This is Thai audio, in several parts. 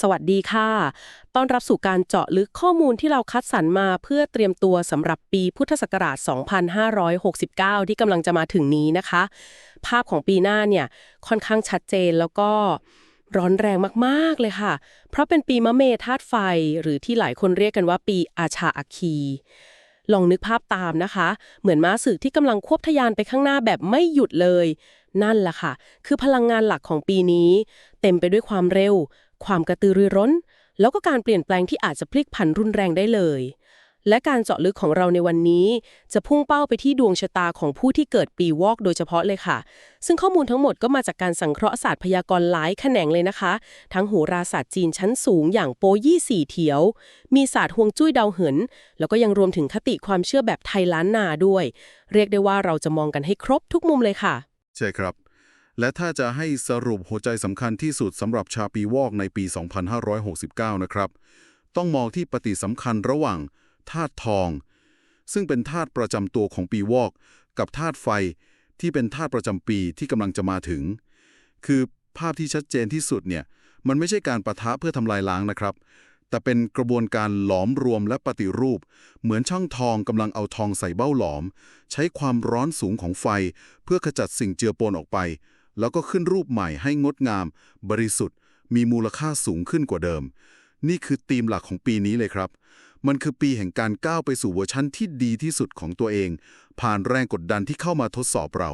สวัสดีค่ะ ต้อนรับสู่การเจาะลึกข้อมูลที่เราคัดสรรมาเพื่อเตรียมตัวสำหรับปีพุทธศักราช 2569 ที่กำลังจะมาถึงนี้นะคะ ภาพของปีหน้าเนี่ยค่อนข้างชัดเจนแล้วก็ร้อนแรงมากๆเลยค่ะ เพราะเป็นปีมะเมธาตุไฟ หรือที่หลายคนเรียกกันว่าปีอาชาอัคคี ลองนึกภาพตามนะคะ เหมือนม้าศึกที่กำลังควบทะยานไปข้างหน้าแบบไม่หยุดเลย นั่นแหละค่ะ คือพลังงานหลักของปีนี้ เต็มไปด้วยความเร็ว ความกระตือรือร้น แล้วก็การเปลี่ยนแปลงที่อาจจะพลิกผันรุนแรงได้เลย และการเจาะลึกของเราในวันนี้ จะพุ่งเป้าไปที่ดวงชะตาของผู้ที่เกิดปีวอกโดยเฉพาะเลยค่ะ ซึ่งข้อมูลทั้งหมดก็มาจากการสังเคราะห์ศาสตร์พยากรณ์หลายแขนงเลยนะคะ ทั้งโหราศาสตร์จีนชั้นสูงอย่างโปยี่สี่เถียว มีศาสตร์ฮวงจุ้ยดาวเหิน แล้วก็ยังรวมถึงคติความเชื่อแบบไทยล้านนาด้วย เรียกได้ว่าเราจะมองกันให้ครบทุกมุมเลยค่ะ ใช่ครับ และถ้าจะให้สรุปหัวใจสำคัญที่สุดสำหรับชาปีวอกในปี 2569 นะครับ ต้องมองที่ปฏิสัมพันธ์ระหว่างธาตุทอง ซึ่งเป็นธาตุประจำตัวของปีวอก กับธาตุไฟที่เป็นธาตุประจำปีที่กำลังจะมาถึง คือภาพที่ชัดเจนที่สุดเนี่ยมันไม่ใช่การประทะเพื่อทำลายล้างนะครับ แต่เป็นกระบวนการหลอมรวมและปฏิรูป เหมือนช่างทองกำลังเอาทองใส่เบ้าหลอม ใช้ความร้อนสูงของไฟเพื่อขจัดสิ่งเจือปนออกไป แล้วก็ขึ้นรูปใหม่ให้งดงาม บริสุทธิ์ มีมูลค่าสูงขึ้นกว่าเดิม นี่คือธีมหลักของปีนี้เลยครับ มันคือปีแห่งการก้าวไปสู่เวอร์ชั่นที่ดีที่สุดของตัวเอง ผ่านแรงกดดันที่เข้ามาทดสอบเรา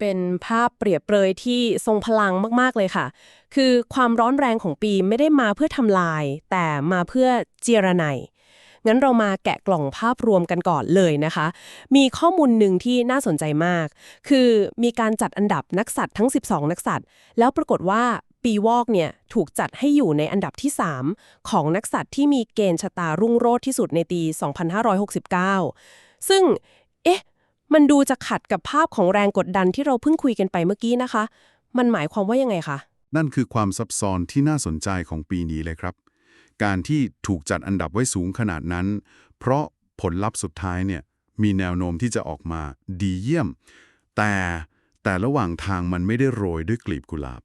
เป็นภาพเปรียบเปรยที่ทรงพลังมากๆเลยค่ะ คือความร้อนแรงของปีไม่ได้มาเพื่อทำลาย แต่มาเพื่อเจรไน งั้นเรามาแกะกล่องภาพรวมกันก่อนเลยนะคะ มีข้อมูลหนึ่งที่น่าสนใจมาก คือมีการจัดอันดับนักสัตว์ทั้ง 12 นักสัตว์ แล้วปรากฏว่าปีวอกเนี่ยถูกจัดให้อยู่ในอันดับที่ 3 ของนักสัตว์ที่มีเกณฑ์ชะตารุ่งโรจน์ที่สุดในปี 2569 ซึ่ง เอ๊ะ มันดูจะขัดกับภาพของแรงกดดันที่เราเพิ่งคุยกันไปเมื่อกี้นะคะ มันหมายความว่ายังไงคะ นั่นคือความซับซ้อนที่น่าสนใจของปีนี้เลยครับ การที่ถูกจัดอันดับไว้สูงขนาดนั้น เพราะผลลัพธ์สุดท้ายเนี่ยมีแนวโน้มที่จะออกมาดีเยี่ยม แต่แต่ระหว่างทางมันไม่ได้โรยด้วยกลีบกุหลาบ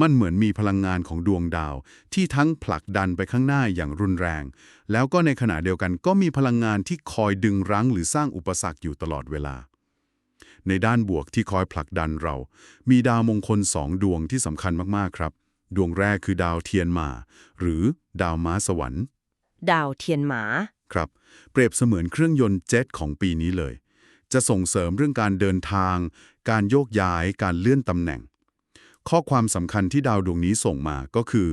มันเหมือนมีพลังงานของดวงดาว ที่ทั้งผลักดันไปข้างหน้าอย่างรุนแรง แล้วก็ในขณะเดียวกันก็มีพลังงานที่คอยดึงรั้งหรือสร้างอุปสรรคอยู่ตลอดเวลา ในด้านบวกที่คอยผลักดันเรา มีดาวมงคลสองดวงที่สำคัญมากๆครับ ดวงแรกคือดาวเทียนหมา หรือดาวม้าสวรรค์ ดาวเทียนหมา ครับ เปรียบเสมือนเครื่องยนต์เจ็ตของปีนี้เลย จะส่งเสริมเรื่องการเดินทาง การโยกย้าย การเลื่อนตำแหน่ง ข้อความสำคัญที่ดาวดวงนี้ส่งมาก็คือ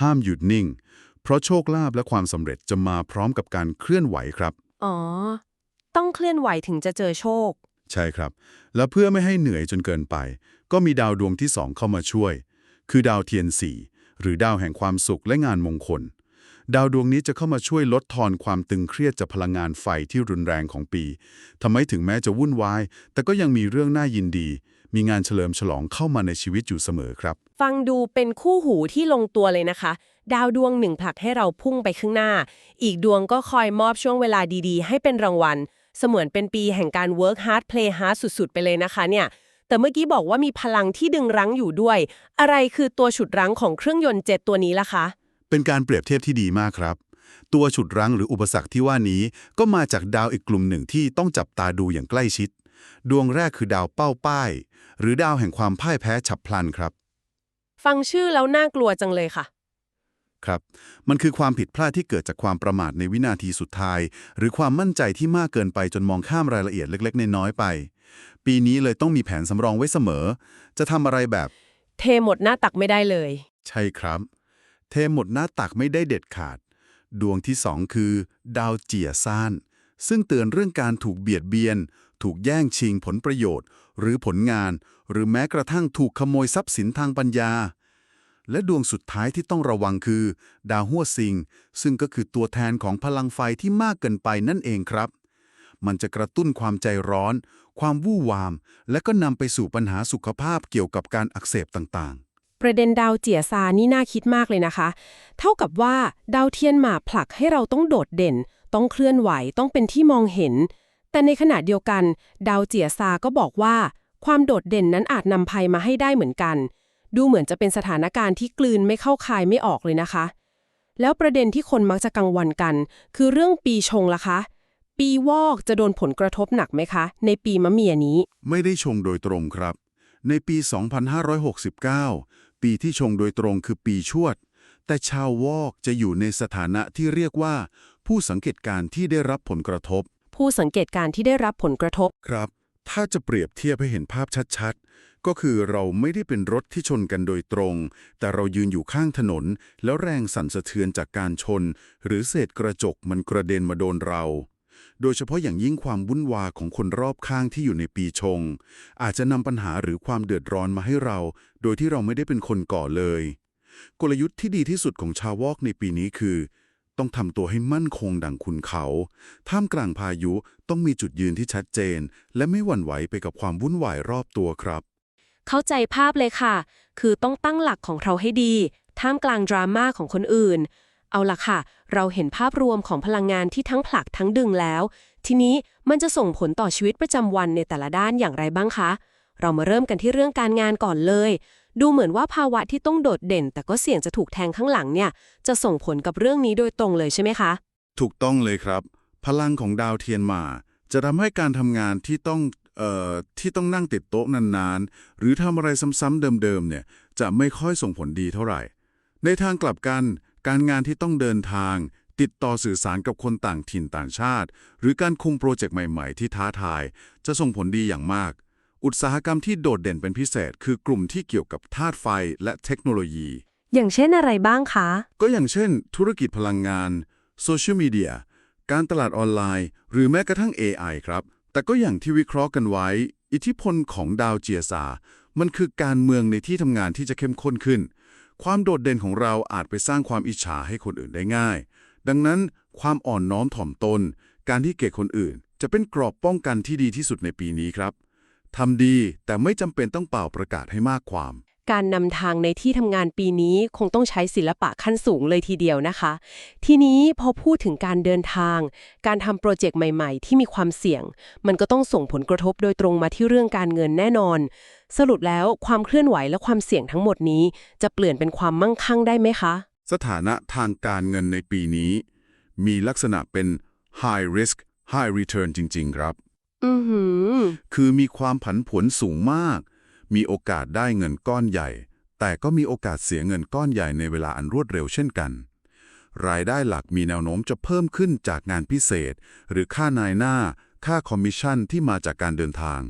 ห้ามหยุดนิ่ง เพราะโชคลาภและความสำเร็จจะมาพร้อมกับการเคลื่อนไหวครับ อ๋อ ต้องเคลื่อนไหวถึงจะเจอโชค ใช่ครับ และเพื่อไม่ให้เหนื่อยจนเกินไป ก็มีดาวดวงที่สองเข้ามาช่วย คือดาวเทียนสี่หรือดาวแห่งความสุขและงานมงคล ดาวดวงนี้จะเข้ามาช่วยลดทอนความตึงเครียดจากพลังงานไฟที่รุนแรงของปีทำให้ถึงแม้จะวุ่นวาย แต่ก็ยังมีเรื่องน่ายินดี มีงานเฉลิมฉลองเข้ามาในชีวิตอยู่เสมอครับ ฟังดูเป็นคู่หูที่ลงตัวเลยนะคะ ดาวดวงหนึ่งผลักให้เราพุ่งไปข้างหน้า อีกดวงก็คอยมอบช่วงเวลาดีๆ ให้เป็นรางวัล เสมือนเป็นปีแห่งการ work hard play hard สุดๆ ไปเลยนะคะเนี่ย แต่เมื่อกี้บอกว่ามีพลังที่ดึงรั้งอยู่ด้วย อะไรคือตัวฉุดรั้งของเครื่องยนต์เจ็ตตัวนี้ล่ะคะ เป็นการเปรียบเทียบที่ดีมากครับ ตัวฉุดรั้งหรืออุปสรรคที่ว่านี้ ก็มาจากดาวอีกกลุ่มหนึ่งที่ต้องจับตาดูอย่างใกล้ชิด ดวงแรกคือดาวเป้าป้าย หรือดาวแห่งความพ่ายแพ้ฉับพลันครับ ฟังชื่อแล้วน่ากลัวจังเลยค่ะครับ มันคือความผิดพลาดที่เกิดจากความประมาทในวินาทีสุดท้าย หรือความมั่นใจที่มากเกินไปจนมองข้ามรายละเอียดเล็ก ๆ น้อยๆไป ปีนี้เลยต้องมีแผนสำรองไว้เสมอ จะทำอะไรแบบ เทหมดหน้าตักไม่ได้เลย ใช่ครับ เทหมดหน้าตักไม่ได้เด็ดขาด ดวงที่สองคือ ดาวเจียซ่าน ซึ่งเตือนเรื่องการถูกเบียดเบียน ถูกแย่งชิงผลประโยชน์ หรือผลงาน หรือแม้กระทั่งถูกขโมยทรัพย์สินทางปัญญา และดวงสุดท้ายที่ต้องระวังคือ ดาวหัวซิง ซึ่งก็คือตัวแทนของพลังไฟที่มากเกินไปนั่นเองครับ มันจะกระตุ้นความใจร้อน ความวู่วาม และก็นำไปสู่ปัญหาสุขภาพเกี่ยวกับการอักเสบต่างๆ ประเด็นดาวเจียซานี่น่าคิดมากเลยนะคะ เท่ากับว่าดาวเทียนหมาผลักให้เราต้องโดดเด่น ต้องเคลื่อนไหวต้องเป็นที่มองเห็น แต่ในขณะเดียวกัน ดาวเจียซาก็บอกว่า ความโดดเด่นนั้นอาจนำภัยมาให้ได้เหมือนกัน ดูเหมือนจะเป็นสถานการณ์ที่กลืนไม่เข้าคายไม่ออกเลยนะคะ แล้วประเด็นที่คนมักจะกังวลกัน คือเรื่องปีชงล่ะคะ ปีวอกจะโดนผลกระทบหนักไหมคะ ในปีมะเมียนี้ ไม่ได้ชงโดยตรงครับ ในปี 2569 ปีที่ชงโดยตรงคือปีชวด แต่ชาววอกจะอยู่ในสถานะที่เรียกว่า ผู้สังเกตการณ์ที่ได้รับผลกระทบ ผู้สังเกตการณ์ที่ได้รับผลกระทบ ครับ ถ้าจะเปรียบเทียบให้เห็นภาพชัดๆ ก็คือเราไม่ได้เป็นรถที่ชนกันโดยตรง แต่เรายืนอยู่ข้างถนน แล้วแรงสั่นสะเทือนจากการชน หรือเศษกระจกมันกระเด็นมาโดนเรา โดยเฉพาะอย่างยิ่งความวุ่นวายของคนรอบข้างที่อยู่ในปีชง อาจจะนำปัญหาหรือความเดือดร้อนมาให้เรา โดยที่เราไม่ได้เป็นคนก่อเลย กลยุทธ์ที่ดีที่สุดของชาววอกในปีนี้คือ ต้องทำตัวให้มั่นคงดังคุณเขา ท่ามกลางพายุต้องมีจุดยืนที่ชัดเจน และไม่หวั่นไหวไปกับความวุ่นวายรอบตัวครับ เข้าใจภาพเลยค่ะ คือต้องตั้งหลักของเราให้ดี ท่ามกลางดราม่าของคนอื่น เอาล่ะค่ะ เราเห็นภาพรวมของพลังงานที่ทั้งผลักทั้งดึงแล้ว ทีนี้มันจะส่งผลต่อชีวิตประจำวันในแต่ละด้านอย่างไรบ้างคะ เรามาเริ่มกันที่เรื่องการงานก่อนเลย ดูเหมือนว่าภาวะที่ต้องโดดเด่น แต่ก็เสี่ยงจะถูกแทงข้างหลังเนี่ย จะส่งผลกับเรื่องนี้โดยตรงเลยใช่ไหมคะ ถูกต้องเลยครับ พลังของดาวเทียนมา จะทำให้การทำงานที่ต้องเอ่อที่ต้องนั่งติดโต๊ะนานๆ หรือทำอะไรซ้ำๆเดิมๆเนี่ยจะไม่ค่อยส่งผลดีเท่าไหร่ ในทางกลับกัน การงานที่ต้องเดินทาง ติดต่อสื่อสารกับคนต่างถิ่นต่างชาติ หรือการคุมโปรเจกต์ใหม่ ๆ ที่ท้าทาย จะส่งผลดีอย่างมาก อุตสาหกรรมที่โดดเด่นเป็นพิเศษ คือกลุ่มที่เกี่ยวกับธาตุไฟและเทคโนโลยี อย่างเช่นอะไรบ้างคะ ก็อย่างเช่น ธุรกิจพลังงานโซเชียลมีเดียการตลาดออนไลน์ หรือแม้กระทั่ง AI ครับ แต่ก็อย่างที่วิเคราะห์กันไว้ อิทธิพลของดาวเจียซา มันคือการเมืองในที่ทำงานที่จะเข้มข้นขึ้น ความโดดเด่นของเราอาจไปสร้างความอิจฉาให้คนอื่นได้ง่าย ดังนั้นความอ่อนน้อมถ่อมตน การที่เกลียดคนอื่น จะเป็นกรอบป้องกันที่ดีที่สุดในปีนี้ครับทำดีแต่ไม่จำเป็นต้องเป่าประกาศให้มากความ การนำทางในที่ทำงานปีนี้คงต้องใช้ศิลปะขั้นสูงเลยทีเดียวนะคะ ทีนี้พอพูดถึงการเดินทาง การทำโปรเจกต์ใหม่ๆ ที่มีความเสี่ยง มันก็ต้องส่งผลกระทบโดยตรงมาที่เรื่องการเงินแน่นอน สรุปแล้วความเคลื่อนไหวและความเสี่ยงทั้งหมดนี้ จะเปลี่ยนเป็นความมั่งคั่งได้ไหมคะ สถานะทางการเงินในปีนี้ มีลักษณะเป็น high risk high return จริง ๆ ครับ อือหือ คือมีความผันผวนสูงมาก มีโอกาสได้เงินก้อนใหญ่ แต่ก็มีโอกาสเสียเงินก้อนใหญ่ในเวลาอันรวดเร็วเช่นกัน รายได้หลักมีแนวโน้มจะเพิ่มขึ้นจากงานพิเศษ หรือค่านายหน้า ค่าคอมมิชชั่นที่มาจากการเดินทาง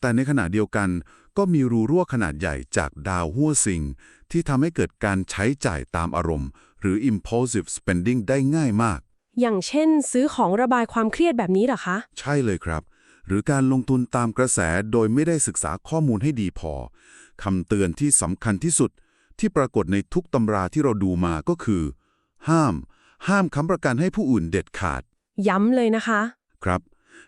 แต่ในขณะเดียวกันก็มีรูรั่วขนาดใหญ่จากดาวหัวซิงที่ทำให้เกิดการใช้จ่ายตามอารมณ์ หรือ impulsive spending ได้ง่ายมาก อย่างเช่น ซื้อของระบายความเครียดแบบนี้เหรอคะ ใช่เลยครับ หรือการลงทุนตามกระแสโดยไม่ได้ศึกษาข้อมูลให้ดีพอคำเตือนที่สำคัญที่สุดที่ปรากฏในทุกตำราที่เราดูมาก็คือ ห้าม ห้ามค้ำประกันให้ผู้อื่นเด็ดขาด ย้ำเลยนะคะ ครับ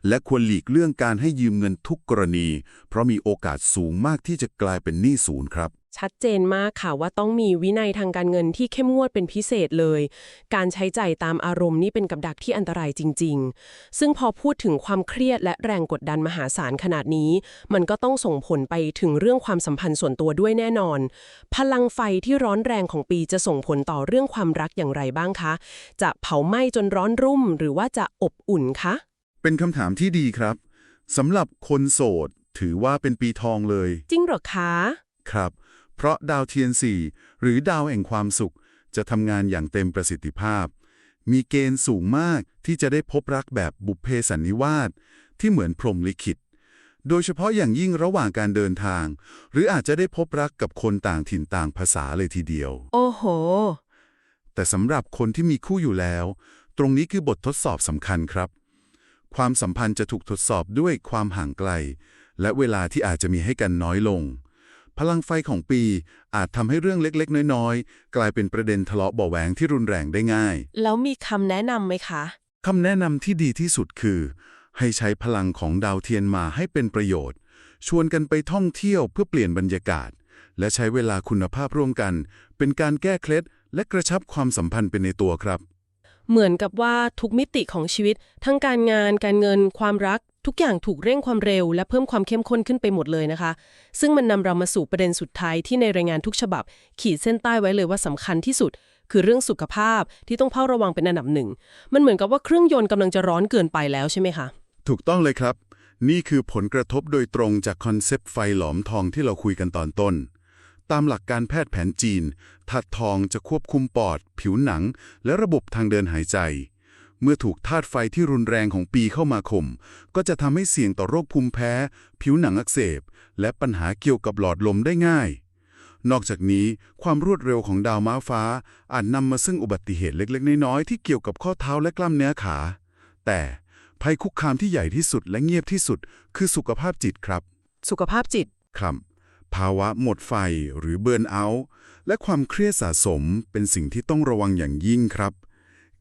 และควรหลีกเลี่ยงการให้ยืมเงินทุกกรณี เพราะมีโอกาสสูงมากที่จะกลายเป็นหนี้ศูนย์ครับ ชัดเจนมากค่ะว่าต้องมีวินัยทางการเงินที่เข้มงวดเป็นพิเศษเลย การใช้จ่ายตามอารมณ์นี่เป็นกับดักที่อันตรายจริง ๆ ซึ่งพอพูดถึงความเครียดและแรงกดดันมหาศาลขนาดนี้ มันก็ต้องส่งผลไปถึงเรื่องความสัมพันธ์ส่วนตัวด้วยแน่นอน พลังไฟที่ร้อนแรงของปีจะส่งผลต่อเรื่องความรักอย่างไรบ้างคะ จะเผาไหม้จนร้อนรุ่ม หรือว่าจะอบอุ่นคะ เป็นคำถามที่ดีครับสำหรับคนโสด ถือว่าเป็นปีทองเลย จริงเหรอคะ ครับ เพราะดาวเทียน 4 หรือดาวแห่งความสุข จะทำงานอย่างเต็มประสิทธิภาพ มีเกณฑ์สูงมากที่จะได้พบรักแบบบุพเพสันนิวาสที่เหมือนพรหมลิขิต โดยเฉพาะอย่างยิ่งระหว่างการเดินทาง หรืออาจจะได้พบรักกับคนต่างถิ่นต่างภาษาเลยทีเดียว โอ้โห แต่สำหรับคนที่มีคู่อยู่แล้ว ตรงนี้คือบททดสอบสำคัญครับ ความสัมพันธ์จะถูกทดสอบด้วยความห่างไกล และเวลาที่อาจจะมีให้กันน้อยลง พลังไฟของปีอาจทำให้เรื่องเล็กๆ น้อยๆ กลายเป็นประเด็นทะเลาะเบาะแหวงที่รุนแรงได้ง่าย แล้วมีคำแนะนำไหมคะคำแนะนำที่ดีที่สุดคือ ให้ใช้พลังของดาวเทียนมาให้เป็นประโยชน์ ชวนกันไปท่องเที่ยวเพื่อเปลี่ยนบรรยากาศ และใช้เวลาคุณภาพร่วมกัน เป็นการแก้เคล็ดและกระชับความสัมพันธ์เป็นในตัวครับ เหมือนกับว่าทุกมิติของชีวิต ทั้งการงาน การเงิน ความรัก ทุกอย่างถูกเร่งความเร็ว และเพิ่มความเข้มข้นขึ้นไปหมดเลยนะคะ ซึ่งมันนำเรามาสู่ประเด็นสุดท้ายที่ในรายงานทุกฉบับ ขีดเส้นใต้ไว้เลยว่าสำคัญที่สุด คือเรื่องสุขภาพที่ต้องเฝ้าระวังเป็นอันดับหนึ่ง มันเหมือนกับว่าเครื่องยนต์กำลังจะร้อนเกินไปแล้วใช่ไหมคะ ถูกต้องเลยครับ นี่คือผลกระทบโดยตรงจากคอนเซปต์ไฟหลอมทองที่เราคุยกันตอนต้นตามหลักการแพทย์แผนจีนธาตุทองจะควบคุมปอด ผิวหนัง และระบบทางเดินหายใจ เมื่อถูกธาตุไฟที่รุนแรงของปีเข้ามาข่มก็จะทำให้เสี่ยงต่อโรคภูมิแพ้ ผิวหนังอักเสบ และปัญหาเกี่ยวกับหลอดลมได้ง่าย นอกจากนี้ความรวดเร็วของดาวม้าฟ้า อาจนำมาซึ่งอุบัติเหตุเล็กๆ น้อยๆที่เกี่ยวกับข้อเท้าและกล้ามเนื้อขา แต่ภัยคุกคามที่ใหญ่ที่สุดและเงียบที่สุด คือสุขภาพจิตครับ สุขภาพจิตครับภาวะหมดไฟหรือเบิร์นเอาท์และความเครียดสะสมเป็นสิ่งที่ต้องระวังอย่างยิ่งครับ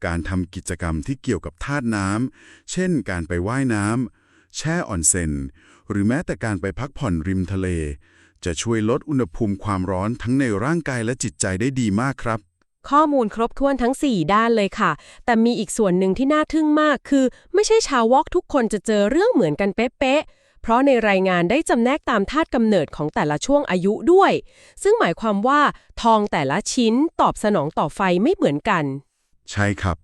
การทำกิจกรรมที่เกี่ยวกับธาตุน้ำ เช่น การไปว่ายน้ำ แช่ออนเซ็น หรือแม้แต่การไปพักผ่อนริมทะเล จะช่วยลดอุณหภูมิความร้อนทั้งในร่างกายและจิตใจได้ดีมากครับ ข้อมูลครบถ้วนทั้ง 4 ด้านเลยค่ะ แต่มีอีกส่วนหนึ่งที่น่าทึ่งมากคือ ไม่ใช่ชาววอกทุกคนจะเจอเรื่องเหมือนกันเป๊ะเพราะในรายงานได้จำแนกตามธาตุกำเนิดของแต่ละช่วงอายุด้วย ซึ่งหมายความว่า ทองแต่ละชิ้นตอบสนองต่อไฟไม่เหมือนกัน ใช่ครับ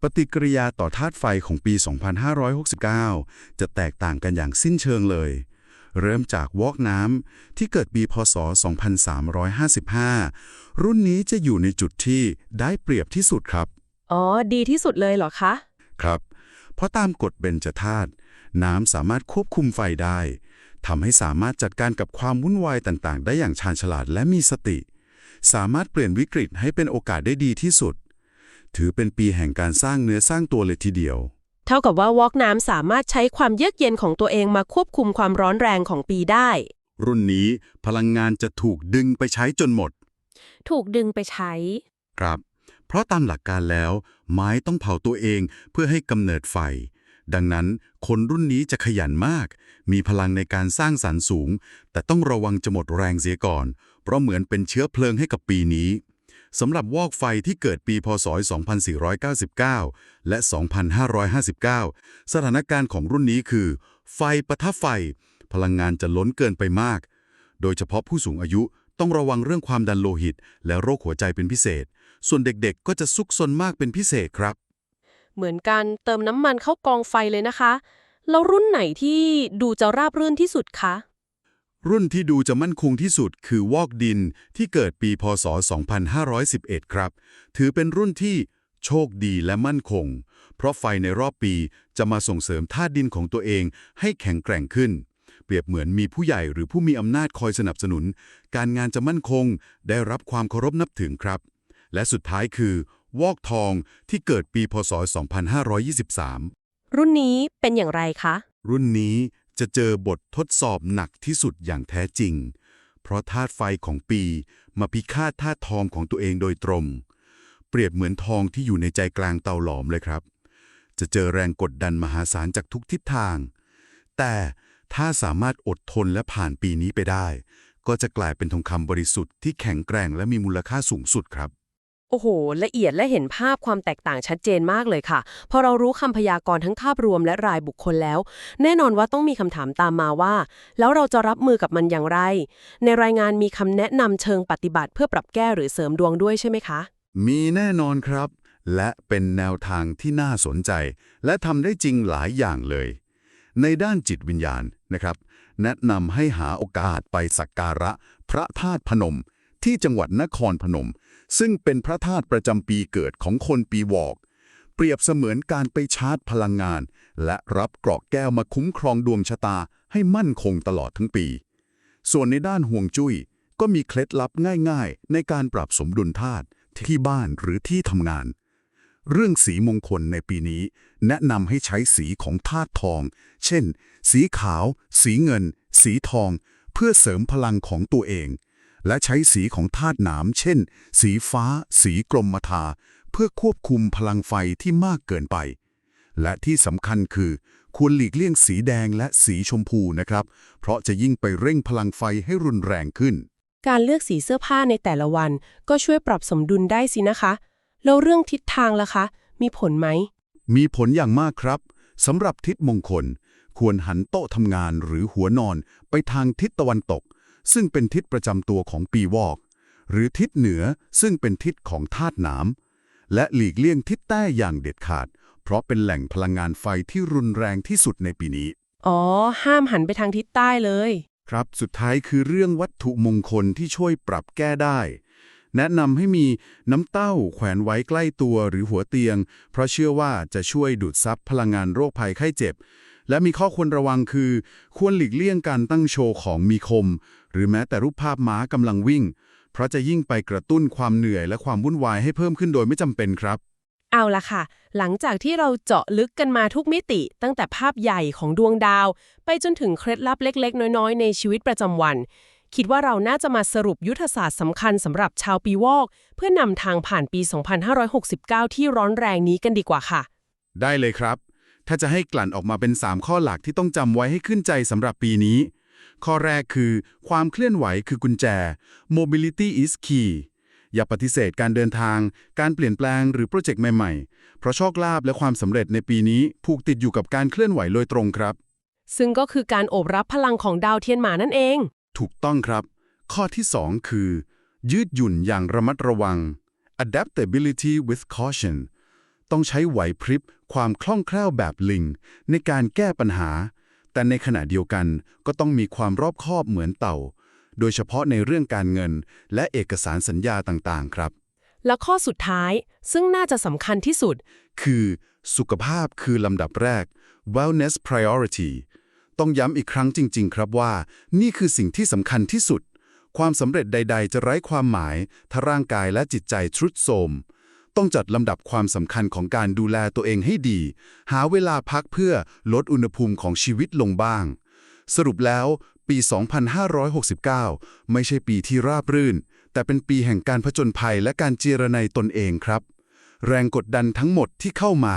ปฏิกิริยาต่อธาตุไฟของปี 2569 จะแตกต่างกันอย่างสิ้นเชิงเลย เริ่มจากวอกน้ำที่เกิดปีพศ 2355 รุ่นนี้จะอยู่ในจุดที่ได้เปรียบที่สุดครับ อ๋อ ดีที่สุดเลยเหรอคะ ครับ เพราะตามกฎเบญจธาตุน้ำสามารถควบคุมไฟได้ทำให้สามารถจัดการกับความวุ่นวายต่างๆ ได้อย่างชาญฉลาดและมีสติ สามารถเปลี่ยนวิกฤตให้เป็นโอกาสได้ดีที่สุด ถือเป็นปีแห่งการสร้างเนื้อสร้างตัวเลยทีเดียว เท่ากับว่าวอกน้ำสามารถใช้ความเยือกเย็นของตัวเองมาควบคุมความร้อนแรงของปีได้ รุ่นนี้พลังงานจะถูกดึงไปใช้จนหมด ถูกดึงไปใช้ ครับ เพราะตามหลักการแล้ว ไม้ต้องเผาตัวเองเพื่อให้กำเนิดไฟ ดังนั้นคนรุ่นนี้จะขยันมาก มีพลังในการสร้างสรรค์สูง แต่ต้องระวังจะหมดแรงเสียก่อน เพราะเหมือนเป็นเชื้อเพลิงให้กับปีนี้ สำหรับวอกไฟที่เกิดปีพศ 2499 และ 2559 สถานการณ์ของรุ่นนี้คือ ไฟปะทะไฟ พลังงานจะล้นเกินไปมาก โดยเฉพาะผู้สูงอายุต้องระวังเรื่องความดันโลหิต และโรคหัวใจเป็นพิเศษ ส่วนเด็กๆ ก็จะซุกซนมากเป็นพิเศษครับ เหมือนกันเติมน้ำมันเข้ากองไฟเลยนะคะ แล้วรุ่นไหนที่ดูจะราบรื่นที่สุดคะ รุ่นที่ดูจะมั่นคงที่สุดคือวอกดินที่เกิดปีพศ 2511 ครับ ถือเป็นรุ่นที่โชคดีและมั่นคง เพราะไฟในรอบปีจะมาส่งเสริมธาตุดินของตัวเองให้แข็งแกร่งขึ้น เปรียบเหมือนมีผู้ใหญ่หรือผู้มีอำนาจคอยสนับสนุน การงานจะมั่นคง ได้รับความเคารพนับถือครับ และสุดท้ายคือ วอกทองที่เกิดปีพศ 2523 รุ่นนี้เป็นอย่างไรคะ รุ่นนี้ จะเจอบททดสอบหนักที่สุดอย่างแท้จริง เพราะธาตุไฟของปีมาพิฆาตธาตุทองของตัวเองโดยตรง เปรียบเหมือนทองที่อยู่ในใจกลางเตาหลอมเลยครับ จะเจอแรงกดดันมหาศาลจากทุกทิศทาง แต่ถ้าสามารถอดทนและผ่านปีนี้ไปได้ ก็จะกลายเป็นทองคำบริสุทธิ์ที่แข็งแกร่งและมีมูลค่าสูงสุดครับ โอ้โห ละเอียดและเห็นภาพความแตกต่างชัดเจนมากเลยค่ะ พอเรารู้คำพยากรณ์ทั้งภาพรวมและรายบุคคลแล้ว แน่นอนว่าต้องมีคำถามตามมาว่า แล้วเราจะรับมือกับมันอย่างไร ในรายงานมีคำแนะนำเชิงปฏิบัติเพื่อปรับแก้หรือเสริมดวงด้วยใช่ไหมคะ มีแน่นอนครับ และเป็นแนวทางที่น่าสนใจ และทำได้จริงหลายอย่างเลย ในด้านจิตวิญญาณนะครับ แนะนำให้หาโอกาสไปสักการะ พระธาตุพนม ที่จังหวัดนครพนม ซึ่งเป็นพระธาตุประจำปีเกิดของคนปีวอก เปรียบเสมือนการไปชาร์จพลังงาน และรับกราะแก้วมาคุ้มครองดวงชะตาให้มั่นคงตลอดทั้งปี ส่วนในด้านห่วงจุ้ยก็มีเคล็ดลับง่ายๆ ในการปรับสมดุลธาตุที่บ้านหรือที่ทำงาน เรื่องสีมงคลในปีนี้ แนะนำให้ใช้สีของธาตุทอง เช่น สีขาว สีเงิน สีทอง เพื่อเสริมพลังของตัวเอง และใช้สีของธาตุหนาม เช่น สีฟ้า สีกรมทา เพื่อควบคุมพลังไฟที่มากเกินไป และที่สำคัญคือ ควรหลีกเลี่ยงสีแดงและสีชมพูนะครับ เพราะจะยิ่งไปเร่งพลังไฟให้รุนแรงขึ้น การเลือกสีเสื้อผ้าในแต่ละวัน ก็ช่วยปรับสมดุลได้สินะคะ แล้วเรื่องทิศทางล่ะคะ มีผลไหม มีผลอย่างมากครับสำหรับทิศมงคล ควรหันโต๊ะทำงานหรือหัวนอนไปทางทิศตะวันตก ซึ่งเป็นทิศประจำตัวของปีวอก หรือทิศเหนือซึ่งเป็นทิศของธาตุน้ำและหลีกเลี่ยงทิศใต้อย่างเด็ดขาด เพราะเป็นแหล่งพลังงานไฟที่รุนแรงที่สุดในปีนี้ อ๋อ ห้ามหันไปทางทิศใต้เลย ครับสุดท้ายคือเรื่องวัตถุมงคลที่ช่วยปรับแก้ได้ แนะนำให้มีน้ำเต้าแขวนไว้ใกล้ตัวหรือหัวเตียง เพราะเชื่อว่าจะช่วยดูดซับพลังงานโรคภัยไข้เจ็บและมีข้อควรระวังคือ ควรหลีกเลี่ยงการตั้งโชว์ของมีคม หรือแม้แต่รูปภาพม้ากำลังวิ่ง เพราะจะยิ่งไปกระตุ้นความเหนื่อยและความวุ่นวายให้เพิ่มขึ้นโดยไม่จำเป็นครับ เอาละค่ะ หลังจากที่เราเจาะลึกกันมาทุกมิติ ตั้งแต่ภาพใหญ่ของดวงดาว ไปจนถึงเคล็ดลับเล็ก ๆ น้อย ๆ ในชีวิตประจำวัน คิดว่าเราน่าจะมาสรุปยุทธศาสตร์สำคัญสำหรับชาวปีวอก เพื่อนำทางผ่านปี 2569 ที่ร้อนแรงนี้กันดีกว่าค่ะ ได้เลยครับ ถ้าจะให้กลั่นออกมาเป็น 3 ข้อหลักที่ต้องจำไว้ให้ขึ้นใจสำหรับปีนี้ ข้อแรกคือ ความเคลื่อนไหวคือกุญแจ mobility is key อย่าปฏิเสธการเดินทาง การเปลี่ยนแปลงหรือโปรเจกต์ใหม่ ๆ เพราะโชคลาภและความสำเร็จในปีนี้ผูกติดอยู่กับการเคลื่อนไหวโดยตรงครับ ซึ่งก็คือการโอบรับพลังของดาวเทียนหมานั่นเอง ถูกต้องครับ ข้อที่ 2 คือ ยืดหยุ่นอย่างระมัดระวัง adaptability with caution ต้องใช้ไหวพริบ ความคล่องแคล่วแบบลิง ในการแก้ปัญหา แต่ในขณะเดียวกันก็ต้องมีความรอบคอบเหมือนเต่า โดยเฉพาะในเรื่องการเงิน และเอกสารสัญญาต่างๆ ครับ และข้อสุดท้ายซึ่งน่าจะสำคัญที่สุด คือสุขภาพคือลำดับแรก wellness priority ต้องย้ำอีกครั้งจริง ๆ ครับว่า นี่คือสิ่งที่สำคัญที่สุด ความสำเร็จใด ๆ จะไร้ความหมาย ถ้าร่างกายและจิตใจทรุดโทรม ต้องจัดลำดับความสำคัญของการดูแลตัวเองให้ดี หาเวลาพักเพื่อลดอุณหภูมิของชีวิตลงบ้าง สรุปแล้วปี 2569 ไม่ใช่ปีที่ราบรื่น แต่เป็นปีแห่งการผจญภัยและการเจรไนตนเองครับ แรงกดดันทั้งหมดที่เข้ามา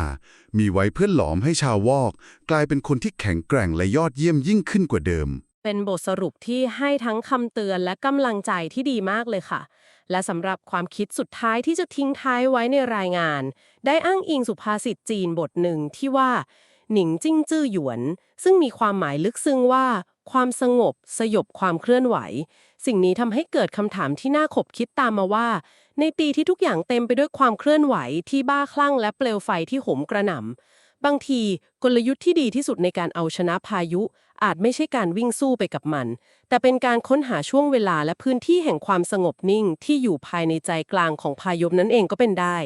มีไว้เพื่อหลอมให้ชาววอก กลายเป็นคนที่แข็งแกร่งและยอดเยี่ยมยิ่งขึ้นกว่าเดิม เป็นบทสรุปที่ให้ทั้งคำเตือนและกำลังใจที่ดีมากเลยค่ะ และสำหรับความคิดสุดท้ายที่จะทิ้งท้ายไว้ในรายงาน ได้อ้างอิงสุภาษิตจีนบทหนึ่งที่ว่า หนิงจิ้งจื้อหยวน ซึ่งมีความหมายลึกซึ้งว่า ความสงบ สยบความเคลื่อนไหว สิ่งนี้ทำให้เกิดคำถามที่น่าขบคิดตามมาว่า ในปีที่ทุกอย่างเต็มไปด้วยความเคลื่อนไหวที่บ้าคลั่งและเปลวไฟที่โหมกระหน่ำบางทีกลยุทธ์ที่ดีที่สุดในการเอาชนะพายุ อาจไม่ใช่การวิ่งสู้ไปกับมัน แต่เป็นการค้นหาช่วงเวลาและพื้นที่แห่งความสงบนิ่งที่อยู่ภายในใจกลางของพายุนั่นเองก็เป็นได้